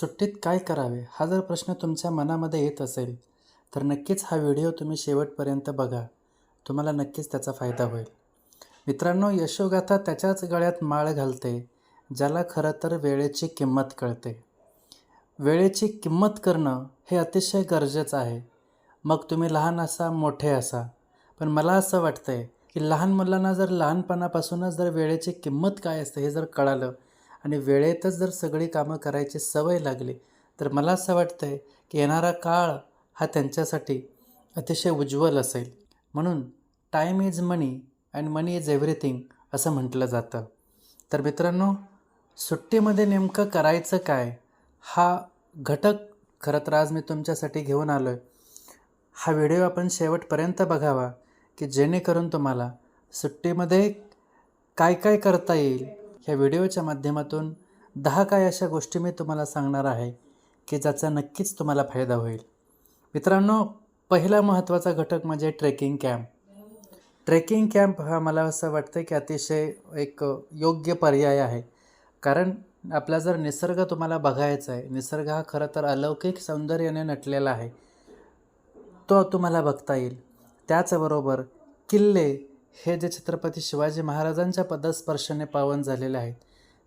सुट्टीत काय करावे हा जर प्रश्न तुमच्या मनामध्ये येत असेल तर नक्कीच हा व्हिडिओ तुम्ही शेवटपर्यंत बघा. तुम्हाला नक्कीच त्याचा फायदा होईल. मित्रांनो यशोगाथा त्याच्याच गळ्यात माळ घालते ज्याला खरं तर वेळेची किंमत कळते. वेळेची किंमत करणं हे अतिशय गरजेचं आहे. मग तुम्ही लहान असा मोठे असा. पण मला असं वाटतं आहे की लहान मुलांना जर लहानपणापासूनच जर वेळेची किंमत काय असते हे जर कळालं आणि वेळेतच जर सगळी कामं करायची सवय लागली तर मला असं वाटतं आहे की येणारा काळ हा त्यांच्यासाठी अतिशय उज्ज्वल असेल. म्हणून time is money and money is everything असं म्हटलं जातं. तर मित्रांनो सुट्टीमध्ये नेमकं करायचं काय? हा घटक खरं तर आज मी तुमच्यासाठी घेऊन आलो आहे हा व्हिडिओ आपण शेवटपर्यंत बघावा की जेणेकरून तुम्हाला सुट्टीमध्ये काय काय करता येईल ह्या व्हिडिओच्या माध्यमातून दहा काय अशा गोष्टी मी तुम्हाला सांगणार आहे की ज्याचा नक्कीच तुम्हाला फायदा होईल. मित्रांनो पहिला महत्त्वाचा घटक म्हणजे ट्रेकिंग कॅम्प. ट्रेकिंग कॅम्प हा मला असं वाटतं की अतिशय एक योग्य पर्याय आहे. कारण आपला जर निसर्ग तुम्हाला बघायचा आहे निसर्ग हा खरं तर अलौकिक सौंदर्याने नटलेला आहे तो तुम्हाला बघता येईल. त्याचबरोबर किल्ले हे जे छत्रपती शिवाजी महाराजांच्या पदस्पर्शाने पावन झालेले आहेत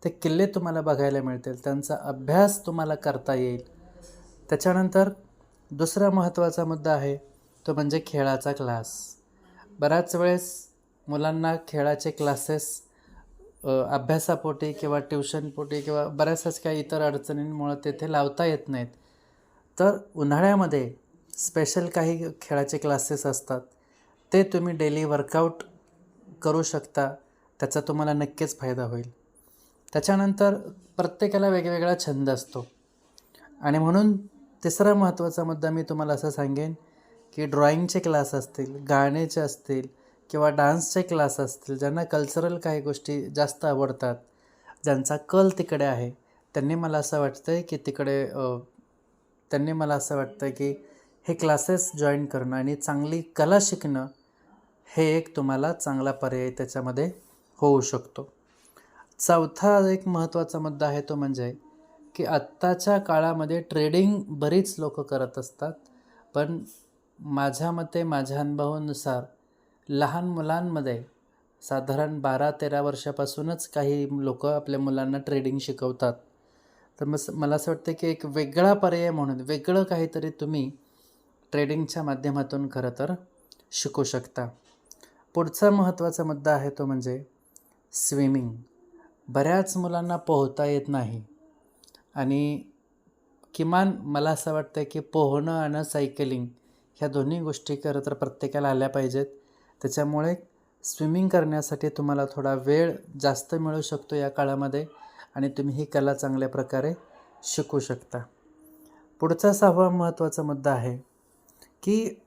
ते किल्ले तुम्हाला बघायला मिळतील त्यांचा अभ्यास तुम्हाला करता येईल. त्याच्यानंतर दुसरा महत्त्वाचा मुद्दा आहे तो म्हणजे खेळाचा क्लास बऱ्याच वेळेस मुलांना खेळाचे क्लासेस अभ्यासापोटी किंवा ट्युशनपोटी किंवा बऱ्याचशाच काही इतर अडचणींमुळं तेथे लावता येत नाहीत. तर उन्हाळ्यामध्ये स्पेशल काही खेळाचे क्लासेस असतात ते तुम्ही डेली वर्कआउट करू शकता त्याचा तुम्हाला नक्कीच फायदा होईल. त्याच्यानंतर प्रत्येकाला वेगवेगळा छंद असतो. आणि म्हणून तिसरा महत्त्वाचा मुद्दा मी तुम्हाला असं सांगेन की ड्रॉइंगचे क्लास असतील गाण्याचे असतील किंवा डान्सचे क्लास असतील ज्यांना कल्चरल काही गोष्टी जास्त आवडतात ज्यांचा कल तिकडे आहे त्यांनी मला असं वाटतं आहे की तिकडे त्यांनी मला असं वाटतं की हे क्लासेस जॉईन करणं आणि चांगली कला शिकणं हे एक तुम्हाला चांगला पर्याय त्याच्यामध्ये होऊ शकतो. चौथा एक महत्त्वाचा मुद्दा आहे तो म्हणजे की आत्ताच्या काळामध्ये ट्रेडिंग बरीच लोक करत असतात पण माझ्या मते माझ्या अनुभवानुसार लहान मुलांमध्ये साधारण बारा तेरा वर्षापासूनच काही लोक आपल्या मुलांना ट्रेडिंग शिकवतात. तर मग मला असं वाटतं की एक वेगळा पर्याय म्हणून वेगळं काहीतरी तुम्ही ट्रेडिंगच्या माध्यमातून खरं तर शिकू शकता. पुढचा महत्त्वाचा मुद्दा आहे तो म्हणजे स्विमिंग. बऱ्याच मुलांना पोहता येत नाही. आणि किमान मला असं वाटतं की पोहणं आणि सायकलिंग ह्या दोन्ही गोष्टी खरं तर प्रत्येकाला आल्या पाहिजेत. त्याच्यामुळे स्विमिंग करण्यासाठी तुम्हाला थोडा वेळ जास्त मिळू शकतो या काळामध्ये आणि तुम्ही ही कला चांगल्या प्रकारे शिकू शकता. पुढचा सहावा महत्त्वाचा मुद्दा आहे की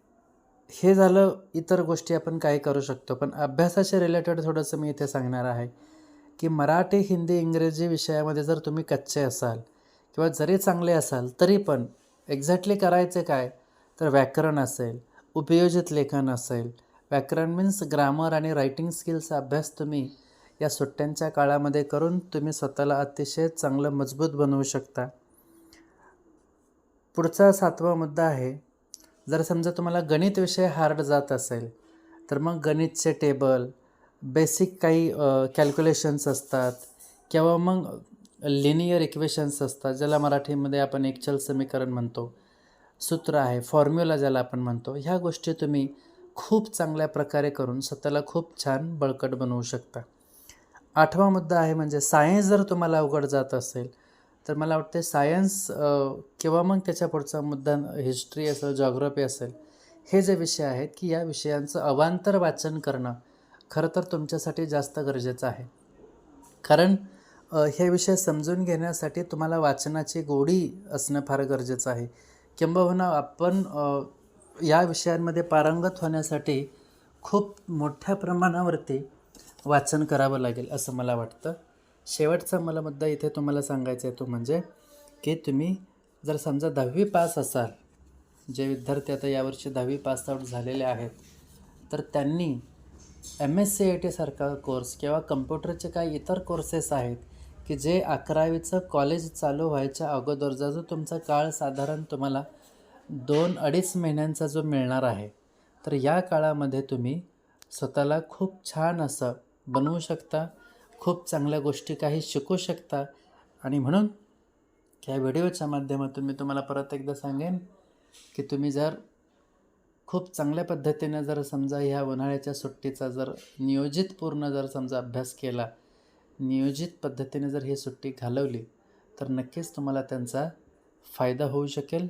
हे झालं इतर गोष्टी आपण काय करू शकतो. पण अभ्यासाच्या रिलेटेड थोडंसं मी इथे सांगणार आहे की मराठी हिंदी इंग्रजी विषयामध्ये जर तुम्ही कच्चे असाल किंवा जरी चांगले असाल तरी पण एक्झॅक्टली करायचे काय? तर व्याकरण असेल उपयोजित लेखन असेल. व्याकरण मीन्स ग्रामर आणि रायटिंग स्किल्सचा अभ्यास तुम्ही या सुट्ट्यांच्या काळामध्ये करून तुम्ही स्वतःला अतिशय चांगलं मजबूत बनवू शकता. पुढचा सातवा मुद्दा आहे जर समजा तुम्हाला गणित विषय हार्ड जात असेल तर मग गणितचे टेबल बेसिक काही कॅल्क्युलेशन्स असतात किंवा मग लिनियर इक्वेशन्स असतात ज्याला मराठीमध्ये आपण एकचल समीकरण म्हणतो. सूत्र आहे फॉर्म्युला ज्याला आपण म्हणतो. ह्या गोष्टी तुम्ही खूप चांगल्या प्रकारे करून स्वतःला खूप छान बळकट बनवू शकता. आठवा मुद्दा आहे म्हणजे सायन्स जर तुम्हाला अवघड जात असेल तर मला वाटते सायन्स किंवा मग त्याच्या पुढचा मुद्दा हिस्ट्री असेल जॉग्रफी असेल हे जे विषय आहेत की या विषयांचं अवांतर वाचन करणं खरं तर तुमच्यासाठी जास्त गरजेचं आहे. कारण हे विषय समजून घेण्यासाठी तुम्हाला वाचनाची गोडी असणं फार गरजेचं आहे. किंबहुना आपण या विषयांमध्ये पारंगत होण्यासाठी खूप मोठ्या प्रमाणावरती वाचन करावं लागेल असं मला वाटतं. शेवटचा मला मुद्दा इथे तुम्हाला सांगायचा आहे तो म्हणजे की तुम्ही जर समजा दहावी पास असाल जे विद्यार्थी आता यावर्षी दहावी पास आऊट झालेले आहेत तर त्यांनी एम एस सी आय टीसारखा कोर्स किंवा कम्प्युटरचे काही इतर कोर्सेस आहेत की जे अकरावीचं कॉलेज चालू व्हायच्या अगोदरचा जो तुमचा काळ साधारण तुम्हाला दोन अडीच महिन्यांचा जो मिळणार आहे तर या काळामध्ये तुम्ही स्वतःला खूप छान असं बनवू शकता खूप चांगल्या गोष्टी काही शिकू शकता. आणि म्हणून या व्हिडिओच्या माध्यमातून मी तुम्हाला परत एकदा सांगेन की तुम्ही जर खूप चांगल्या पद्धतीनं जर समजा ह्या उन्हाळ्याच्या सुट्टीचा जर नियोजित पूर्ण जर समजा अभ्यास केला नियोजित पद्धतीने जर ही सुट्टी घालवली तर नक्कीच तुम्हाला त्यांचा फायदा होऊ शकेल.